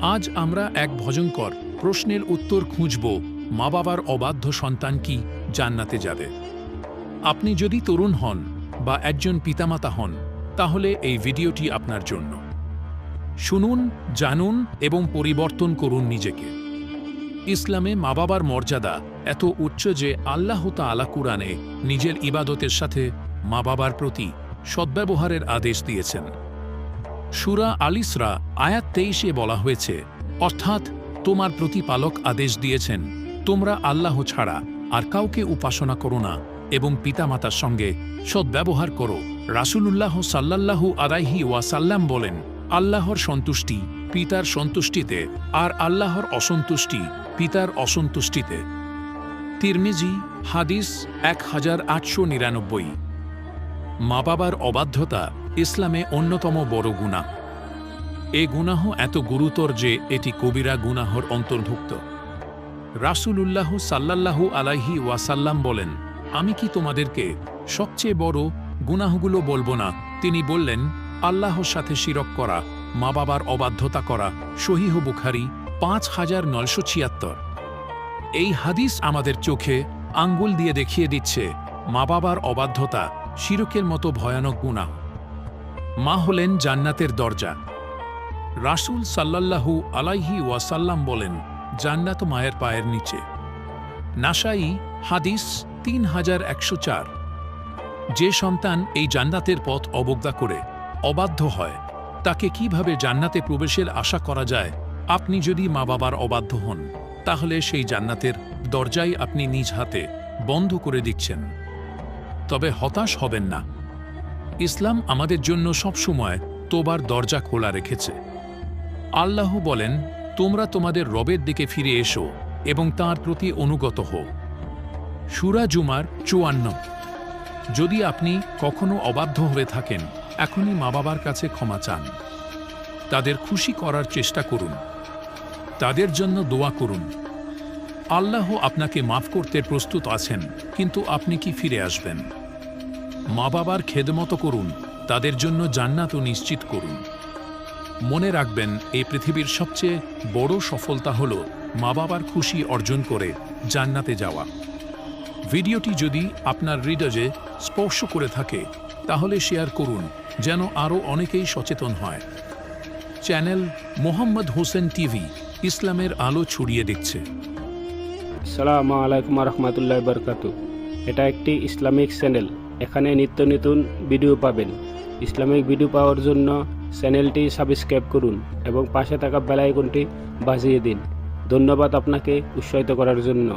আজ আমরা এক ভয়ঙ্কর প্রশ্নের উত্তর খুঁজব, মা বাবার অবাধ্য সন্তান কি জান্নাতে যাবে। আপনি যদি তরুণ হন বা একজন পিতামাতা হন, তাহলে এই ভিডিওটি আপনার জন্য। শুনুন, জানুন এবং পরিবর্তন করুন নিজেকে। ইসলামে মা বাবার মর্যাদা এত উচ্চ যে আল্লাহ তাআলা কুরআনে নিজের ইবাদতের সাথে মা বাবার প্রতি সদ্ব্যবহারের আদেশ দিয়েছেন। সুরা আলিসরা আয়াত তেইশে বলা হয়েছে, অর্থাৎ তোমার প্রতিপালক আদেশ দিয়েছেন, তোমরা আল্লাহ ছাড়া আর কাউকে উপাসনা করো না এবং পিতামাতার সঙ্গে সদ্ব্যবহার করো। রাসূলুল্লাহ সাল্লাল্লাহু আলাইহি ওয়াসাল্লাম বলেন, আল্লাহর সন্তুষ্টি পিতার সন্তুষ্টিতে আর আল্লাহর অসন্তুষ্টি পিতার অসন্তুষ্টিতে। তিরমিজি, হাদিস এক হাজার আটশো নিরানব্বই। মা বাবার অবাধ্যতা ইসলামে অন্যতম বড় গুনাহ এ গুনাহ এত গুরুতর যে এটি কবিরা গুনাহর অন্তর্ভুক্ত। রাসূলুল্লাহ সাল্লাল্লাহু আলাইহি ওয়াসাল্লাম বলেন, আমি কি তোমাদেরকে সবচেয়ে বড় গুনাহগুলো বলব না? তিনি বললেন, আল্লাহর সাথে শিরক করা মা বাবার অবাধ্যতা করা, সহিহ বুখারি পাঁচ হাজার নয়শো ছিয়াত্তর। এই হাদিস আমাদের চোখে আঙ্গুল দিয়ে দেখিয়ে দিচ্ছে মা বাবার অবাধ্যতা, শিরকের মতো ভয়ানক গুনাহ। মা হলেন জান্নাতের দরজা। রাসূল সাল্লাল্লাহু আলাইহি ওয়াসাল্লাম বলেন, জান্নাত মায়ের পায়ের নিচে। নাসাই হাদিস তিন হাজার একশো চার। যে সন্তান এই জান্নাতের পথ অবজ্ঞা করে, অবাধ্য হয়, তাকে কীভাবে জান্নাতে প্রবেশের আশা করা যায়, আপনি যদি মা বাবার অবাধ্য হন, তাহলে সেই জান্নাতের দরজাই আপনি নিজ হাতে বন্ধ করে দিচ্ছেন। তবে হতাশ হবেন না। ইসলাম আমাদের জন্য সবসময় তোবার দরজা খোলা রেখেছে। আল্লাহ বলেন, তোমরা তোমাদের রবের দিকে ফিরে এসো এবং তার প্রতি অনুগত হও। সুরা জুমার চুয়ান্ন। যদি আপনি কখনো অবাধ্য হয়ে থাকেন, এখনই মা বাবার কাছে ক্ষমা চান। তাদের খুশি করার চেষ্টা করুন। তাদের জন্য দোয়া করুন। আল্লাহ আপনাকে মাফ করতে প্রস্তুত আছেন, কিন্তু আপনি কি ফিরে আসবেন? মা বাবার খেদমত করুন, তাদের জন্য জান্নাতও নিশ্চিত করুন। মনে রাখবেন এই পৃথিবীর সবচেয়ে বড় সফলতা হল মা বাবার খুশি অর্জন করে জান্নাতে যাওয়া। ভিডিওটি যদি আপনার হৃদয়ে স্পর্শ করে থাকে, তাহলে শেয়ার করুন, যেন আরও অনেকেই সচেতন হয়। চ্যানেল মোহাম্মদ হোসেন টিভি, ইসলামের আলো ছড়িয়ে দিচ্ছে। সালামু আলাইকুম রহমতুল্লাহ বরকাতু এটা একটি ইসলামিক চ্যানেল। এখানে নিত্য নতুন ভিডিও পাবেন। ইসলামিক ভিডিও পাওয়ার জন্য চ্যানেলটি সাবস্ক্রাইব করুন এবং পাশে থাকা বেলাইকনটি বাজিয়ে দিন। ধন্যবাদ আপনাকে উৎসাহিত করার জন্য।